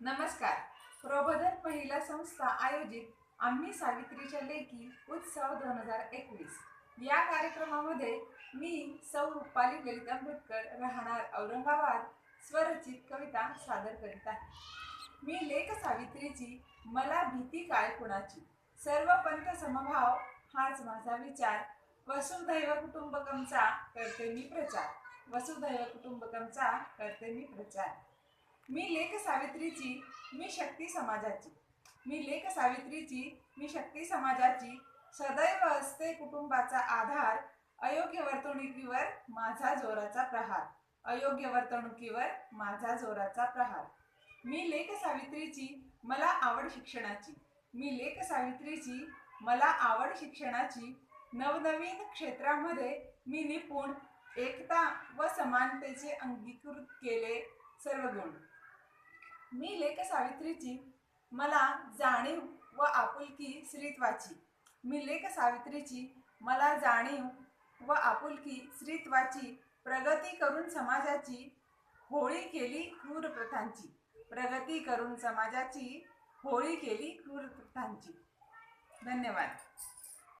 नमस्कार. प्रबोधन महिला संस्था आयोजित आम्ही सावित्रीच्या लेखी उत्सव दोन हजार एकवीस. या कार्यक्रमामध्ये मी सौ रुपाली ललित आंबेडकर राहणार औरंगाबाद स्वरचित कविता सादर करीत आहे. मी लेख सावित्रीची मला भीती काय कुणाची? सर्व पंथ समभाव हाच माझा विचार. वसुधैव कुटुंबकमचा करते मी प्रचार. वसुधैव कुटुंबकमचा करते मी प्रचार. मी लेख सावित्रीची मी शक्ती समाजाची. मी लेख सावित्रीची मी शक्ती समाजाची सदैव असते कुटुंबाचा आधार अयोग्य वर्तणुकीवर माझा जोराचा प्रहार. अयोग्य वर्तणुकीवर माझा जोराचा प्रहार. मी लेख सावित्रीची मला आवड शिक्षणाची. मी लेख सावित्रीची मला आवड शिक्षणाची. नवनवीन क्षेत्रामध्ये मी निपुण एकता व समानतेचे अंगीकृत केले सर्व गुण मी लेख सावित्रीची मला जाणीव व आपुलकी स्त्रीत्वाची मी लेख सावित्रीची मला जाणीव व आपुलकी स्त्रीत्वाची प्रगती करून समाजाची होळी केली क्रूर प्रथांची प्रगती करून समाजाची होळी केली क्रूर प्रथांची धन्यवाद.